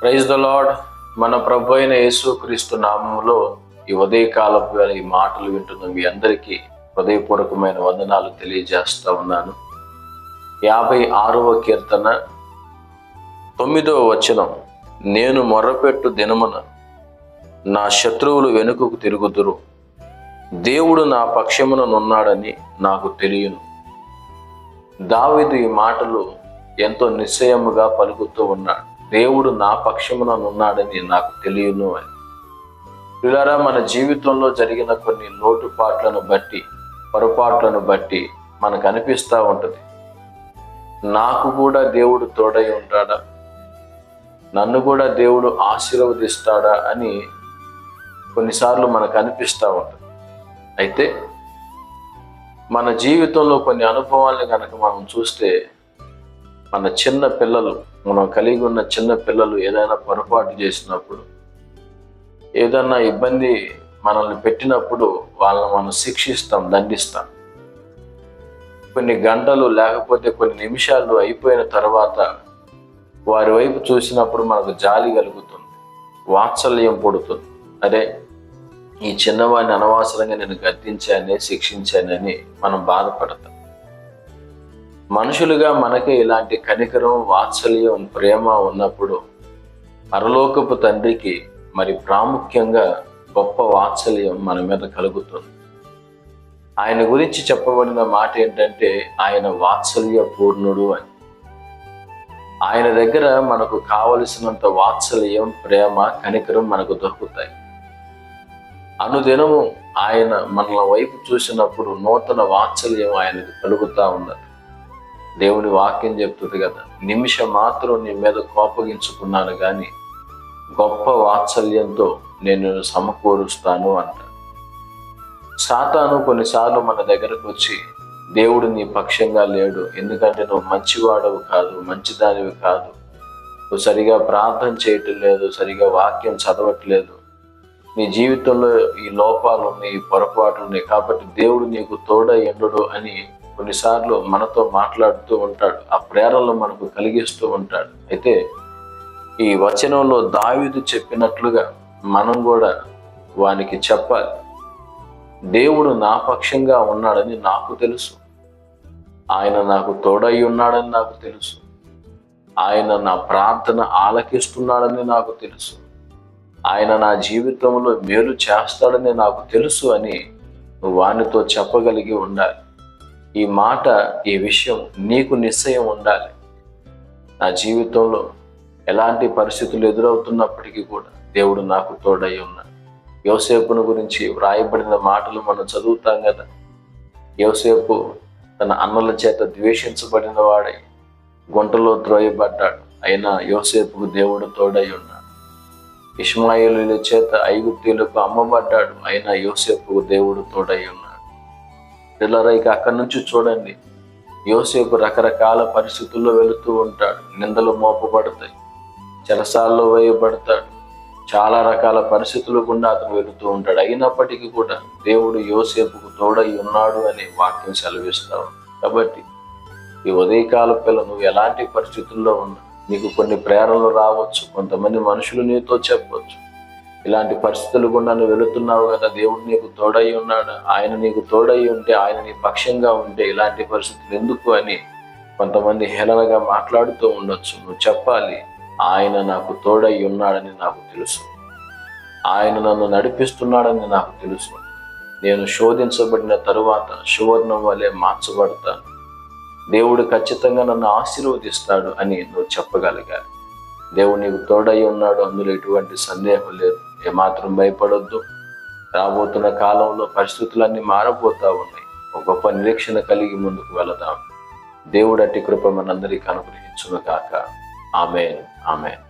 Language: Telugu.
ప్రైజ్ ద లార్డ్ మన ప్రభు అయిన యేసుక్రీస్తు నామంలో ఈ ఉదయకాలపు ఈ మాటలు వింటున్న మీ అందరికీ హృదయపూర్వకమైన వందనాలు తెలియజేస్తా ఉన్నాను. యాభై ఆరవ కీర్తన తొమ్మిదవ వచనం. నేను మొర్రపెట్టు దినమున నా శత్రువులు వెనుకకు తిరుగుదురు. దేవుడు నా పక్షముననున్నాడని నాకు తెలియను. దావిదు ఈ మాటలు ఎంతో నిశ్చయముగా పలుకుతూ ఉన్నాడు. దేవుడు నా పక్షముననున్నాడని నాకు తెలియను అని. పిల్లరా మన జీవితంలో జరిగిన కొన్ని లోటుపాట్లను బట్టి పొరపాట్లను బట్టి మనకు అనిపిస్తూ ఉంటుంది. నాకు కూడా దేవుడు తోడై ఉంటాడా? నన్ను కూడా దేవుడు ఆశీర్వదిస్తాడా అని కొన్నిసార్లు మనకు అనిపిస్తూ ఉంటుంది. అయితే మన జీవితంలో కొన్ని అనుభవాల్ని కనుక మనం చూస్తే మన చిన్న పిల్లలు మనం కలిగి ఉన్న చిన్న పిల్లలు ఏదైనా పొరపాటు చేసినప్పుడు ఏదైనా ఇబ్బంది మనల్ని పెట్టినప్పుడు వాళ్ళని మనం శిక్షిస్తాం దండిస్తాం. కొన్ని గంటలు లేకపోతే కొన్ని నిమిషాలు అయిపోయిన తర్వాత వారి వైపు చూసినప్పుడు మనకు జాలి కలుగుతుంది వాత్సల్యం పుడుతుంది. అరే ఈ చిన్నవాడిని అనవసరంగా నేను గద్దించానే శిక్షించానని మనం బాధపడతాం. మనుషులుగా మనకి ఇలాంటి కనికరం వాత్సల్యం ప్రేమ ఉన్నప్పుడు పరలోకపు తండ్రికి మరి ప్రాముఖ్యంగా గొప్ప వాత్సల్యం మన మీద కలుగుతుంది. ఆయన గురించి చెప్పబడిన మాట ఏంటంటే ఆయన వాత్సల్య పూర్ణుడు అని. ఆయన దగ్గర మనకు కావలసినంత వాత్సల్యం ప్రేమ కనికరం మనకు దొరుకుతాయి. అనుదినము ఆయన మనల వైపు చూసినప్పుడు నూతన వాత్సల్యం ఆయనకు కలుగుతూ ఉన్నది. దేవుని వాక్యం చెప్తుంది కదా నిమిషం మాత్రం నీ మీద కోపగించుకున్నాను కానీ గొప్ప వాత్సల్యంతో నేను సమకూరుస్తాను అంట. సాతాను కొన్నిసార్లు మన దగ్గరకు వచ్చి దేవుడు నీ పక్షంగా లేడు ఎందుకంటే నువ్వు మంచివాడవు కాదు మంచిదానివి కాదు. నువ్వు సరిగా ప్రార్థన చేయటం లేదు సరిగా వాక్యం చదవట్లేదు నీ జీవితంలో ఈ లోపాలు ఉన్నాయి ఈ పొరపాట్లు ఉన్నాయి కాబట్టి దేవుడు నీకు తోడ ఎండడు అని కొన్నిసార్లు మనతో మాట్లాడుతూ ఉంటాడు. ఆ ప్రేరణలు మనకు కలిగిస్తూ ఉంటాడు. అయితే ఈ వచనంలో దావిదు చెప్పినట్లుగా మనం కూడా వానికి చెప్పాలి. దేవుడు నా పక్షంగా ఉన్నాడని నాకు తెలుసు. ఆయన నాకు తోడై ఉన్నాడని నాకు తెలుసు. ఆయన నా ప్రార్థన ఆలకిస్తున్నాడని నాకు తెలుసు. ఆయన నా జీవితంలో మేలు చేస్తాడని నాకు తెలుసు అని నువ్వు వానితో చెప్పగలిగి ఉండాలి. ఈ మాట ఈ విషయం నీకు నిశ్చయం ఉండాలి. నా జీవితంలో ఎలాంటి పరిస్థితులు ఎదురవుతున్నప్పటికీ కూడా దేవుడు నాకు తోడై ఉన్నాడు. యోసేపును గురించి వ్రాయబడిన మాటలు మనం చదువుతాం కదా. యోసేపు తన అన్నల చేత ద్వేషించబడిన వాడై గుంటలో త్రోయబడ్డాడు. అయినా యోసేపుకు దేవుడు తోడై ఉన్నాడు. ఇష్మాయిలుల చేత ఐగుప్తీలకు అమ్మబడ్డాడు. అయినా యోసేపుకు దేవుడు తోడై ఉన్నాడు. పిల్లరా ఇక అక్కడి నుంచి చూడండి. యోసేపు రకరకాల పరిస్థితుల్లో వెళుతూ ఉంటాడు. నిందలు మోపబడతాయి. చెరసాల్లో వేయబడతాడు. చాలా రకాల పరిస్థితులు గుండా అతను వెళుతూ ఉంటాడు. అయినప్పటికీ కూడా దేవుడు యోసేపుకు తోడై ఉన్నాడు అనే వాక్యం సెలవిస్తావు కాబట్టి ఈ ఉదయకాల పిల్ల నువ్వు ఎలాంటి పరిస్థితుల్లో ఉన్నా నీకు కొన్ని ప్రేరణలు రావచ్చు. కొంతమంది మనుషులు నీతో చెప్పవచ్చు ఇలాంటి పరిస్థితులు గుండా నువ్వు వెళుతున్నావు కదా. దేవుడు నీకు తోడై ఉన్నాడు. ఆయన నీకు తోడై ఉంటే ఆయన నీ పక్షంగా ఉంటే ఇలాంటి పరిస్థితులు ఎందుకు అని కొంతమంది హేళనగా మాట్లాడుతూ ఉండొచ్చు. నువ్వు చెప్పాలి ఆయన నాకు తోడై ఉన్నాడని నాకు తెలుసు. ఆయన నన్ను నడిపిస్తున్నాడని నాకు తెలుసు. నేను శోధించబడిన తరువాత సువర్ణం వలె మార్చబడతాను. దేవుడు ఖచ్చితంగా నన్ను ఆశీర్వదిస్తాడు అని నువ్వు చెప్పగలిగాలి దేవుడు నీకు తోడై ఉన్నాడు అందులో ఎటువంటి సందేహం లేదు. ఏమాత్రం భయపడొద్దు. రాబోతున్న కాలంలో పరిస్థితులన్నీ మారబోతా ఉన్నాయి. ఒక గొప్ప నిరీక్షణ కలిగి ముందుకు వెళదాం. దేవుడు అట్టి కృప మనందరికీ అనుగ్రహించును కాక ఆమెన్ ఆమెన్.